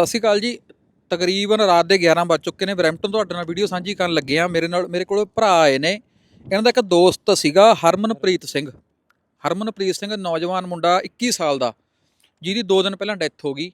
ਸਤਿ ਸ਼੍ਰੀ ਅਕਾਲ ਜੀ। ਤਕਰੀਬਨ ਰਾਤ ਦੇ 11 ਵੱਜ ਚੁੱਕੇ ਨੇ। ਬਰੈਂਪਟਨ ਤੁਹਾਡੇ ਨਾਲ ਵੀਡੀਓ ਸਾਂਝੀ ਕਰਨ ਲੱਗੇ ਆ ਮੇਰੇ ਨਾਲ ਮੇਰੇ ਕੋਲ ਭਰਾ ਆਏ ਨੇ। ਇਹਨਾਂ ਦਾ ਇੱਕ ਦੋਸਤ ਸੀਗਾ ਹਰਮਨਪ੍ਰੀਤ ਸਿੰਘ। ਹਰਮਨਪ੍ਰੀਤ ਸਿੰਘ ਨੌਜਵਾਨ ਮੁੰਡਾ 21 ਸਾਲ ਦਾ। ਜਿਹਦੀ 2 ਦਿਨ ਪਹਿਲਾਂ ਡੈਥ ਹੋ ਗਈ।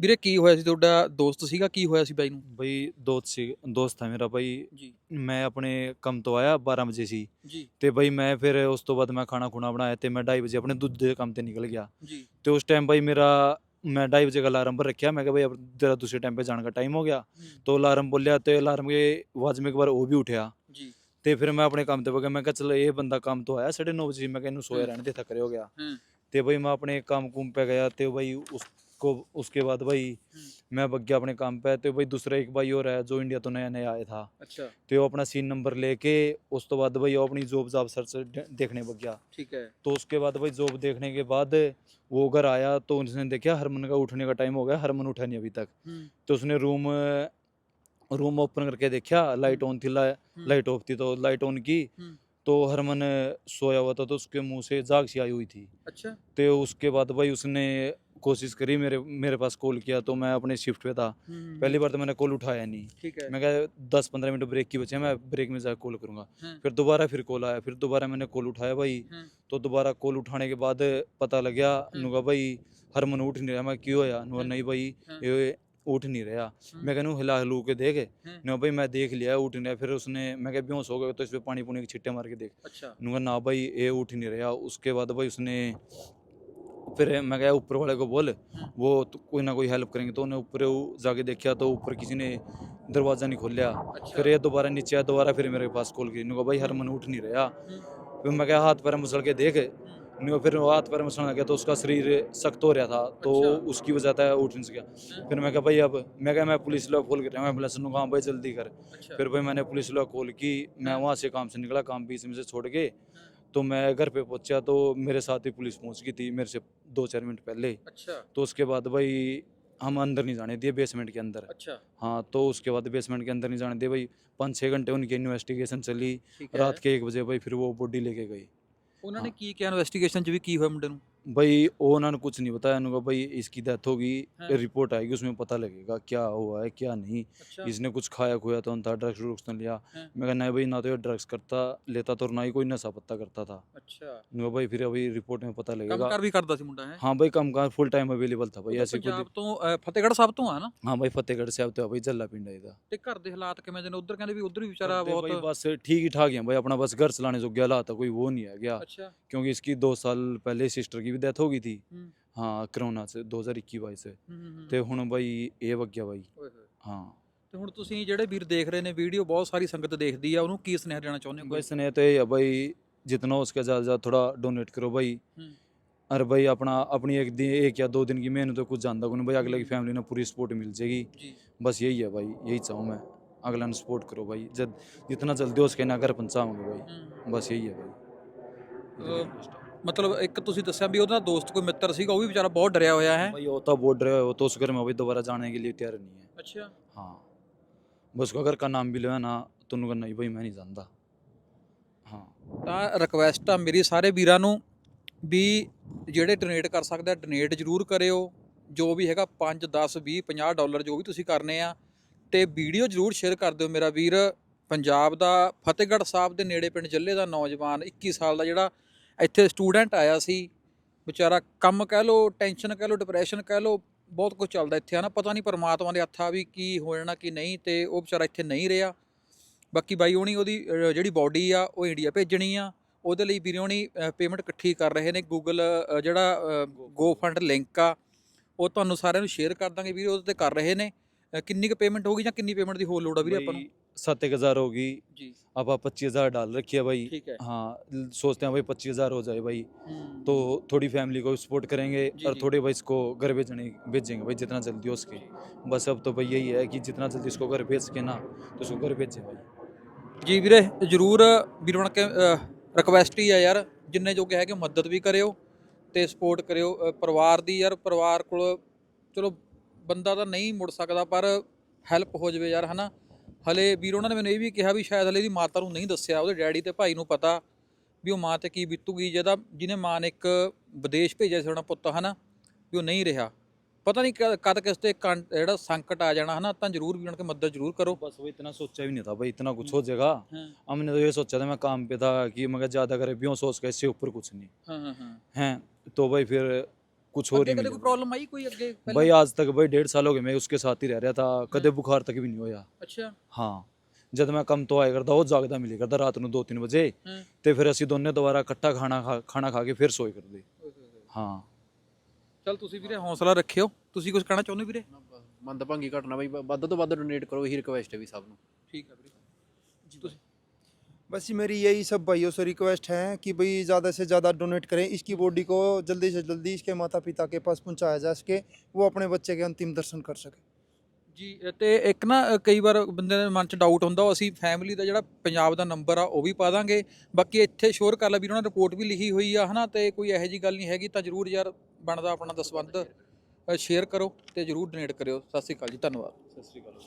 ਵੀਰੇ ਕੀ ਹੋਇਆ ਸੀ? ਤੁਹਾਡਾ ਦੋਸਤ ਸੀਗਾ? ਕੀ ਹੋਇਆ ਸੀ ਬਾਈ ਨੂੰ? ਬਈ ਦੋਸਤ ਸੀ ਦੋਸਤ ਹੈ ਮੇਰਾ ਬਈ। ਜੀ। ਮੈਂ ਆਪਣੇ ਕੰਮ ਤੋਂ ਆਇਆ 12 ਵਜੇ ਸੀ। ਜੀ। ਤੇ ਬਈ ਮੈਂ ਫਿਰ ਉਸ ਤੋਂ ਬਾਅਦ ਮੈਂ ਖਾਣਾ ਖੁਣਾ ਬਣਾਇਆ ਤੇ ਮੈਂ 2:30 ਵਜੇ ਆਪਣੇ ਦੂਜੇ ਕੰਮ ਤੇ ਨਿਕਲ ਗਿਆ। ਜੀ। ਤੇ ਉਸ ਟਾਈਮ ਬਈ ਮੇਰਾ ਮੈਂ 2:30 ਵਜੇ का अलार्म पर रखा मैं कहा भाई अब तेरा दूसरे टाइम पे जाने का टाइम हो गया तो अलार्म बोलिया तो अलार्म के आवाज में एक बार वो भी उठा ਜੀ ਤੇ ਫਿਰ ਮੈਂ ਆਪਣੇ ਕੰਮ ਤੇ ਹੋ ਗਿਆ ਮੈਂ ਕਿਹਾ ਚਲ ਇਹ ਬੰਦਾ ਕੰਮ ਤੋਂ ਆਇਆ 9:30 ਵਜੇ ਮੈਂ ਕਿਹਾ ਇਹਨੂੰ ਸੋਇਆ ਹੂੰ। ਰਹਿਣ ਦੇ ਥੱਕਰੇ ਹੋ ਗਿਆ ਹੂੰ। ਤੇ ਬਈ मैं अपने काम कुम पे गया तो भाई उसको उसके बाद भाई मैं बग गया अपने काम पे तो भाई दूसरा एक भाई और है जो इंडिया तो नया नया आया था ਅੱਛਾ ਤੇ ਉਹ ਆਪਣਾ ਸੀਨ ਨੰਬਰ ਲੈ ਕੇ ਉਸ ਤੋਂ ਬਾਅਦ ਬਈ ਉਹ ਆਪਣੀ ਜੋਬ ਜਾਬ सर्च देखने लग गया ਠੀਕ ਹੈ तो उसके बाद भाई जॉब देखने के बाद वो घर आया तो उसने देखा हरमन का उठने का टाइम हो गया हरमन उठा नहीं अभी तक ਹੂੰ तो उसने रूम रूम ओपन करके देखा लाइट ऑन थी ला- हम्म। लाइट ऑफ थी तो लाइट ऑन की हम्म। तो हरमन सोया हुआ था तो उसके मुंह से जाग सी आई हुई थी अच्छा तो उसके बाद भाई उसने कोशिश करी मेरे मेरे पास कॉल किया तो मैं अपने शिफ्ट पे था पहली बार तो मैंने कॉल उठाया नहीं ठीक है मैं कहा दस पंद्रह मिनट ब्रेक की बचे मैं ब्रेक में जाकर कॉल करूंगा फिर दोबारा फिर कॉल आया फिर दोबारा मैंने कॉल उठाया भाई तो दोबारा कॉल उठाने के बाद पता लग गया नुगा भाई हरमन उठ नहीं रहा मैं क्यों आया नुगा नहीं भाई उठ नहीं रहा मैं कहूँ हिला हिलू के देखे ना भाई मैं देख लिया उठ नहीं रहा फिर उसने मैं कह बेहोश हो गया तो इसमें पानी पुनी के छिट्टे मार के देख अच्छा। ना भाई ये उठ नहीं रहा उसके बाद भाई उसने फिर मैं गया ऊपर वाले को बोल वो तो कोई ना कोई हेल्प करेंगे तो उन्हें ऊपर जाके देखा तो ऊपर किसी ने दरवाज़ा नहीं खोलिया अच्छा। फिर ये दोबारा नीचे आया दोबारा फिर मेरे पास कॉल की भाई हरमन उठ नहीं रहा फिर मैं क्या हाथ पैर मुसल के देख फिर हाथ पैर में सड़ने लगा तो उसका शरीर सख्त हो रहा था तो अच्छा। उसकी वजह था उठ नहीं सका फिर मैं कहा भाई अब मैं कहा मैं पुलिस लोग कॉल कर रहा हूँ एम्बुलेंस को हाँ भाई जल्दी कर अच्छा। फिर भाई मैंने पुलिस लोग कॉल की मैं वहाँ से काम से निकला काम बीच में से छोड़ के तो मैं घर पे पहुंचा तो मेरे साथ ही पुलिस पहुंच गई थी मेरे से दो चार मिनट पहले अच्छा तो उसके बाद भाई हम अंदर नहीं जाने दिए बेसमेंट के अंदर अच्छा हाँ तो उसके बाद बेसमेंट के अंदर नहीं जाने दिए भाई पाँच छः घंटे उनकी इन्वेस्टिगेशन चली रात के एक बजे भाई फिर वो बॉडी लेके गई ਉਹਨਾਂ ਨੇ। ਕੀ ਕਿਹਾ ਇਨਵੈਸਟੀਗੇਸ਼ਨ ਚ ਵੀ ਕੀ ਹੋਇਆ ਮੁੰਡੇ ਨੂੰ भाई वो उन्होंने कुछ नहीं बताया उन्होंने कहा भाई इसकी डेथ होगी हाँ। रिपोर्ट आएगी उसमें पता लगेगा क्या हुआ है क्या नहीं ਅੱਛਾ इसने कुछ खाया खुया तो था ड्रग्स व्रग्स तो लिया हाँ। मैं कहा नहीं भाई ना तो ये ड्रग्स करता लेता तो और ना ही कोई नशा पत्ता करता था ਅੱਛਾ मैं भाई फिर अभी रिपोर्ट में पता ਕੰਮ लगेगा ਕਰ ਵੀ ਕਰਦਾ ਸੀ ਮੁੰਡਾ ਹੈ हाँ भाई कम का फुल टाइम अवेलेबल था भाई ऐसी ਪੰਜਾਬ कोई ਤੋਂ ਅ, ਫਤਿਹਗੜ੍ਹ ਸਾਹਿਬ ਤੋਂ ਆ ਨਾ हाँ भाई फतेहगढ़ से आते हो भाई जल्ला पिंड है इधर ਤੇ ਘਰ ਦੇ ਹਾਲਾਤ ਕਿਵੇਂ ਦੇ ਨੇ ਉਧਰ ਕਹਿੰਦੇ ਵੀ ਉਧਰ ਵੀ ਵਿਚਾਰਾ करते भाई ਬਹੁਤ बस ठीक ही ठाक है भाई अपना बस घर चलाने जो गया था कोई वो नहीं है गया ਅੱਛਾ क्योंकि इसकी दो साल पहले सिस्टर की भी डेथ हो गई थी ਹੂੰ हाँ कोरोना से 2021 बाई से ਹੂੰ, ਹੂੰ, ਹੂੰ। ਤੇ ਹੁਣ ਬਾਈ ਇਹ ਵਗਿਆ ਬਾਈ ਓਏ ਹੋਏ। ਹਾਂ ਤੇ ਹੁਣ ਤੁਸੀਂ ਜਿਹੜੇ ਵੀਰ ਦੇਖ ਰਹੇ ਨੇ ਵੀਡੀਓ ਬਹੁਤ ਸਾਰੀ ਸੰਗਤ ਦੇਖਦੀ ਆ ਉਹਨੂੰ ਕੀ ਸੁਨੇਹਾ ਦੇਣਾ ਚਾਹੁੰਦੇ ਹੋ भाई स्नेह तो यही है भाई जितना हो सके ज़्यादा ज़्यादा थोड़ा डोनेट करो भाई हम्म। अरे भाई अपना अपनी एक दिन एक या दो दिन की मेहनत तो कुछ जानता हूँ भाई अगले की फैमिली ने पूरी सपोर्ट मिल जाएगी ਜੀ बस यही है भाई यही चाहूँ मैं अगला ने सपोर्ट करो भाई जब जितना जल्दी हो सके ना घर पहुँचाऊंगे भाई ਹੂੰ। बस यही है भाई अ, ਮਤਲਬ ਇੱਕ ਤੁਸੀਂ ਦੱਸਿਆ ਵੀ ਉਹਦਾ ਦੋਸਤ ਕੋਈ ਮਿੱਤਰ ਸੀਗਾ ਉਹ ਵੀ ਵਿਚਾਰਾ ਬਹੁਤ ਡਰਿਆ ਹੋਇਆ ਹੈ भाई वो तो बोल रहे हो तो उस घर में भाई दोबारा जाने के लिए तैयार नहीं है ਅੱਛਾ हाँ बस उसका घर का नाम भी लो है ना तो उन्होंने नहीं भाई मैं नहीं जानता हाँ ਤਾਂ ਰਿਕਵੈਸਟ ਆ ਮੇਰੀ ਸਾਰੇ ਵੀਰਾਂ ਨੂੰ ਵੀ ਜਿਹੜੇ ਡੋਨੇਟ ਕਰ ਸਕਦੇ ਆ ਡੋਨੇਟ ਜ਼ਰੂਰ ਕਰਿਓ ਜੋ ਵੀ ਹੈਗਾ 5 10 20 50 ਡਾਲਰ ਜੋ ਵੀ ਤੁਸੀਂ ਕਰਨੇ ਆ ਤੇ ਵੀਡੀਓ ਜ਼ਰੂਰ ਸ਼ੇਅਰ ਕਰ ਦਿਓ ਮੇਰਾ ਵੀਰ ਪੰਜਾਬ ਦਾ ਫਤਿਹਗੜ੍ਹ ਸਾਹਿਬ ਦੇ ਨੇੜੇ ਪਿੰਡ ਜੱਲੇ ਦਾ ਨੌਜਵਾਨ 21 ਸਾਲ ਦਾ ਜਿਹੜਾ ਇੱਥੇ ਸਟੂਡੈਂਟ ਆਇਆ ਸੀ, ਵਿਚਾਰਾ ਕੰਮ ਕਹਿ ਲੋ ਟੈਨਸ਼ਨ ਕਹਿ ਲੋ ਡਿਪਰੈਸ਼ਨ ਕਹਿ ਲੋ ਬਹੁਤ ਕੁਝ ਚੱਲਦਾ ਇੱਥੇ, ਹਨਾ? ਪਤਾ ਨਹੀਂ ਪਰਮਾਤਮਾ ਦੇ ਹੱਥਾਂ ਵੀ ਕੀ ਹੋ ਜਾਣਾ, ਕੀ ਨਹੀਂ, ਤੇ ਉਹ ਵਿਚਾਰਾ ਇੱਥੇ ਨਹੀਂ ਰਿਹਾ। ਬਾਕੀ ਬਾਈ ਹੋਣੀ ਉਹਦੀ ਜਿਹੜੀ ਬਾਡੀ ਆ, ਉਹ ਇੰਡੀਆ ਭੇਜਣੀ ਆ। ਉਹਦੇ ਲਈ ਵੀਰੇ ਹੋਣੀ ਪੇਮੈਂਟ ਇਕੱਠੀ ਕਰ ਰਹੇ ਨੇ ਗੂਗਲ ਜਿਹੜਾ ਗੋ ਫੰਡ ਲਿੰਕ ਆ, ਉਹ ਤੁਹਾਨੂੰ ਸਾਰਿਆਂ ਨੂੰ ਸ਼ੇਅਰ ਕਰ ਦਾਂਗੇ ਵੀਰੇ, ਉਹਦੇ ਤੇ ਕਰ ਰਹੇ ਨੇ। ਕਿੰਨੀ ਕੁ ਪੇਮੈਂਟ ਹੋਗੀ ਜਾਂ ਕਿੰਨੀ ਪੇਮੈਂਟ ਦੀ ਹੋਰ ਲੋੜ ਆ ਵੀਰੇ ਆਪਾਂ ਨੂੰ? भाई सात एक हज़ार होगी ਜੀ अब आप पच्चीस हज़ार डाल रखिए भाई ਠੀਕ ਹੈ हाँ ल- सोचते हैं भाई पच्चीस हज़ार हो जाए भाई ਹੂੰ। तो थोड़ी फैमिली को सपोर्ट करेंगे जी, और जी। थोड़े भाई इसको घर भेजने भेजेंगे भाई जितना जल्दी हो सके बस अब तो भाई यही है कि जितना जल्दी इसको घर भेज सके ना तो उसको घर भेजें भाई ਜੀ ਵੀਰੇ ਜਰੂਰ ਵੀਰ ਬਣ ਕੇ ਰਿਕਵੈਸਟ ਹੀ ਆ ਯਾਰ ਜਿੰਨੇ ਜੋਗੇ ਹੈਗੇ ਮਦਦ ਵੀ ਕਰਿਓ ਤੇ ਸਪੋਰਟ ਕਰਿਓ ਅ, ਪਰਿਵਾਰ ਦੀ ਯਾਰ ਪਰਿਵਾਰ ਕੋਲ ਚਲੋ ਬੰਦਾ ਤਾਂ ਨਹੀਂ ਮੁੜ ਸਕਦਾ ਪਰ ਹੈਲਪ ਹੋ ਜਾਵੇ ਯਾਰ ਹਨਾ ਹਲੇ ਵੀਰ ਉਹਨਾਂ ਨੇ ਮੈਨੂੰ ਇਹ ਵੀ ਕਿਹਾ ਵੀ ਸ਼ਾਇਦ ਹਲੇ ਦੀ ਮਾਤਾ ਨੂੰ ਨਹੀਂ ਦੱਸਿਆ ਉਹਦੇ ਡੈਡੀ ਤੇ ਭਾਈ ਨੂੰ ਪਤਾ ਵੀ ਉਹ ਮਾਂ ਤੇ ਕੀ ਬੀਤੂਗੀ ਜਿਹਦਾ ਜਿਹਨੇ ਮਾਂ ਨੇ ਇੱਕ ਵਿਦੇਸ਼ ਭੇਜਿਆ ਸੀ ਆਪਣਾ ਪੁੱਤ ਹਨਾ ਵੀ ਉਹ ਨਹੀਂ ਰਿਹਾ ਪਤਾ ਨਹੀਂ ਕਦ ਕਦ ਕਿਸ ਤੇ ਕੰ- ਜਿਹੜਾ ਸੰਕਟ ਆ ਜਾਣਾ ਹਨਾ ਤਾਂ ਜ਼ਰੂਰ ਵੀ ਉਹਨਾਂ ਦੀ ਮਦਦ ਜ਼ਰੂਰ ਕਰੋ बस वो इतना सोचा भी नहीं था भाई इतना कुछ हो जाएगा ਹਾਂ हमने तो ये सोचा था मैं काम पे था कि मगर ज़्यादा गरीबियों सोच के इससे ऊपर कुछ नहीं ਹਾਂ ਹਾਂ ਹਾਂ हैं तो भाई फिर कुछ और ਅੱਗੇ ही ਕਦੇ ਕੋਈ मिला ਪ੍ਰੋਬਲਮ ਆਈ ਕੋਈ ਅੱਗੇ ਪਹਿਲਾਂ? भाई आज तक भाई डेढ़ साल हो गए मैं उसके साथ ही रह रहा था कदे बुखार तक भी नहीं होया ਅੱਛਾ हाँ जद मैं कम तो आया करता वो जागदा मिली करता रात ਨੂੰ 2-3 ਵਜੇ ਹਾਂ ਤੇ ਫਿਰ ਅਸੀਂ ਦੋਨੇ ਦੁਬਾਰਾ ਇਕੱਠਾ ਖਾਣਾ ਖਾ ਖਾਣਾ ਖਾ ਕੇ ਫਿਰ ਸੋਏ ਕਰਦੇ ਹਾਂ ਚਲ ਤੁਸੀਂ ਵੀਰੇ ਹੌਸਲਾ ਰੱਖਿਓ ਤੁਸੀਂ ਕੁਝ ਕਹਿਣਾ ਚਾਹੁੰਦੇ ਵੀਰੇ ਮੰਦਭਾਗੀ ਘਟਨਾ ਬਈ ਵੱਧ ਤੋਂ ਵੱਧ ਡੋਨੇਟ ਕਰੋ ਇਹੀ ਰਿਕਵੈਸਟ ਹੈ ਵੀ ਸਭ ਨੂੰ ਠੀਕ ਹੈ ਵੀਰੇ ਤੁਸੀਂ बस मेरी यही सब भाइयों से रिक्वेस्ट है कि भाई ज़्यादा से ज़्यादा डोनेट करें इसकी बॉडी को जल्दी से जल्दी इसके माता पिता के पास पहुंचाया जा सके वो अपने बच्चे के अंतिम दर्शन कर सके ਜੀ ਤੇ ਇੱਕ ਨਾ ਅ, ਕਈ ਵਾਰ ਬੰਦੇ ਦੇ ਮਨ 'ਚ ਡਾਊਟ ਹੁੰਦਾ ਉਹ ਅਸੀਂ ਫੈਮਿਲੀ ਦਾ ਜਿਹੜਾ ਪੰਜਾਬ ਦਾ ਨੰਬਰ ਆ ਉਹ ਵੀ ਪਾ ਦਾਂਗੇ ਬਾਕੀ ਇੱਥੇ ਸ਼ੋਰ ਕਰ ਲੈ ਵੀ ਉਹਨਾਂ ਨੇ ਰਿਪੋਰਟ ਵੀ ਲਿਖੀ ਹੋਈ ਆ ਹਨਾ ਤੇ ਕੋਈ ਇਹੋ ਜੀ ਗੱਲ ਨਹੀਂ ਹੈਗੀ ਤਾਂ ਜਰੂਰ ਯਾਰ ਬਣਦਾ ਆਪਣਾ ਦਸਵੰਧ ਸ਼ੇਅਰ ਕਰੋ ਤੇ ਜਰੂਰ ਡੋਨੇਟ ਕਰਿਓ ਸਤਿ ਸ਼੍ਰੀ ਅਕਾਲ ਜੀ ਧੰਨਵਾਦ ਸਤਿ ਸ਼੍ਰੀ ਅਕਾਲ